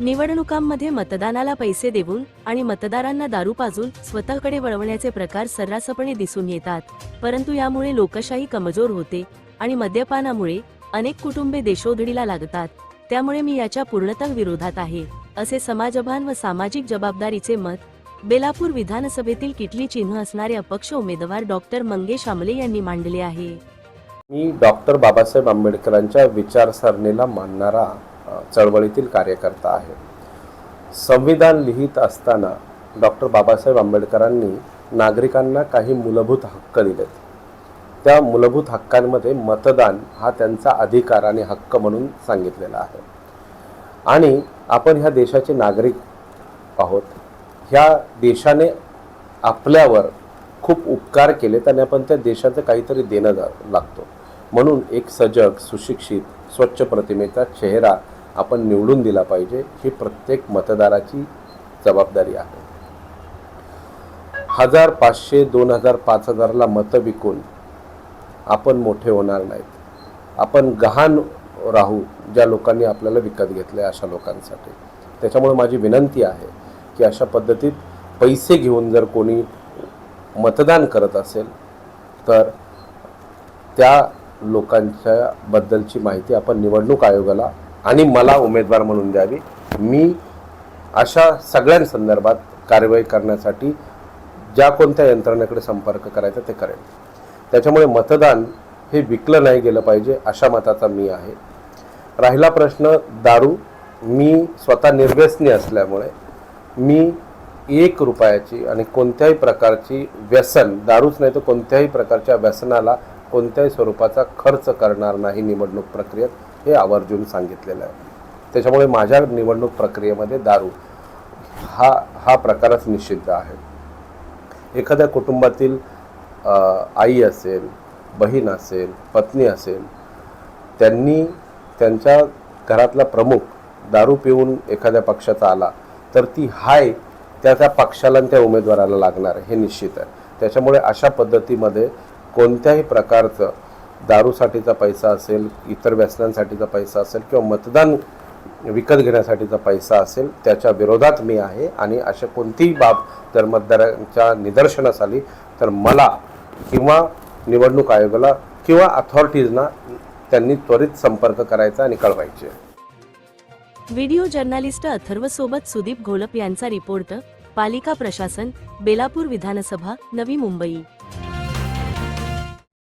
निवडणुकांमध्ये मतदानाला पैसे देऊन आणि मतदारांना दारू पाजून स्वतःकडे वळवण्याचे प्रकार सर्रासपणे दिसून येतात. परंतु यामुळे लोकशाही कमजोर होते आणि मद्यपानामुळे अनेक कुटुंबे देशोधडीला लागतात. त्यामुळे मी याच्या पूर्णतः विरोधात आहे असे समाजभान व सामाजिक जबाबदारीचे मत बेलापूर विधानसभेतील किटली चिन्ह असणारे अपक्ष उमेदवार डॉक्टर मंगेश आमले यांनी मांडले आहे. मी डॉक्टर बाबासाहेब आंबेडकरांच्या विचारसरणीला मानणारा चळवळीतील कार्यकर्ता आहे संविधान लिहित असताना डॉक्टर बाबासाहेब आंबेडकरांनी नागरिकांना काही मूलभूत हक्क दिलेत. त्या मूलभूत हक्कांमध्ये मतदान हा त्यांचा अधिकार आणि हक्क म्हणून सांगितलेला आहे. आणि आपण ह्या देशाचे नागरिक आहोत. ह्या देशाने आपल्यावर खूप उपकार केले त्याने आपण त्या देशाचं काहीतरी देणं जा लागतो. म्हणून एक सजग सुशिक्षित स्वच्छ प्रतिमेचा चेहरा आपण निवडून दिला पाहिजे ही प्रत्येक मतदाराची जबाबदारी आहे. हजार पाचशे दोन हजार पाच हजारला मतं विकून आपण मोठे होणार नाहीत. आपण गहाण राहू ज्या लोकांनी आपल्याला विकत घेतले अशा लोकांसाठी. त्याच्यामुळे माझी विनंती आहे की अशा पद्धतीत पैसे घेऊन जर कोणी मतदान करत असेल तर त्या लोकांच्या बद्दलची माहिती आपण निवडणूक आयोगाला आणि मला उमेदवार म्हणून द्यावी. मी अशा सगळ्यांसंदर्भात कारवाई करण्यासाठी ज्या कोणत्या यंत्रणेकडे संपर्क करायचा ते करेन. त्याच्यामुळे मतदान हे विकलं नाही गेलं पाहिजे अशा मताचा मी आहे. राहिला प्रश्न दारू मी स्वतः निर्व्यसनी असल्यामुळे मी एक रुपयाची आणि कोणत्याही प्रकारची व्यसन दारूच नाही तर कोणत्याही प्रकारच्या व्यसनाला कोणत्याही स्वरूपाचा खर्च करणार नाही निवडणूक प्रक्रियेत. हे आवर्जून सांगितलेलं आहे. त्याच्यामुळे माझ्या निवडणूक प्रक्रियेमध्ये दारू हा हा प्रकारच निषिद्ध आहे. एखाद्या कुटुंबातील आई असेल बहीण असेल पत्नी असेल त्यांनी त्यांच्या घरातला प्रमुख दारू पिऊन एखाद्या पक्षाचा आला तर ती हाय त्या त्या पक्षाला आणि त्या उमेदवाराला लागणार आहे. हे निश्चित आहे. त्याच्यामुळे अशा पद्धतीमध्ये कोणत्याही प्रकारचं दारूसाठीचा पैसा असेल इतर व्यसनांसाठीचा पैसा असेल किंवा मतदान विकत घेण्यासाठीचा पैसा असेल त्याच्या विरोधात मी आहे आणि अशा कोणतीही बाब जर मतदारांच्या निदर्शनास आली तर मला किंवा निवडणूक आयोगाला किंवा अथॉरिटीजना त्यांनी त्वरित संपर्क करायचा आणि कळवायचे. व्हिडिओ जर्नालिस्ट अथर्व सोबत सुदीप घोलप यांचा रिपोर्ट पालिका प्रशासन बेलापूर विधानसभा नवी मुंबई.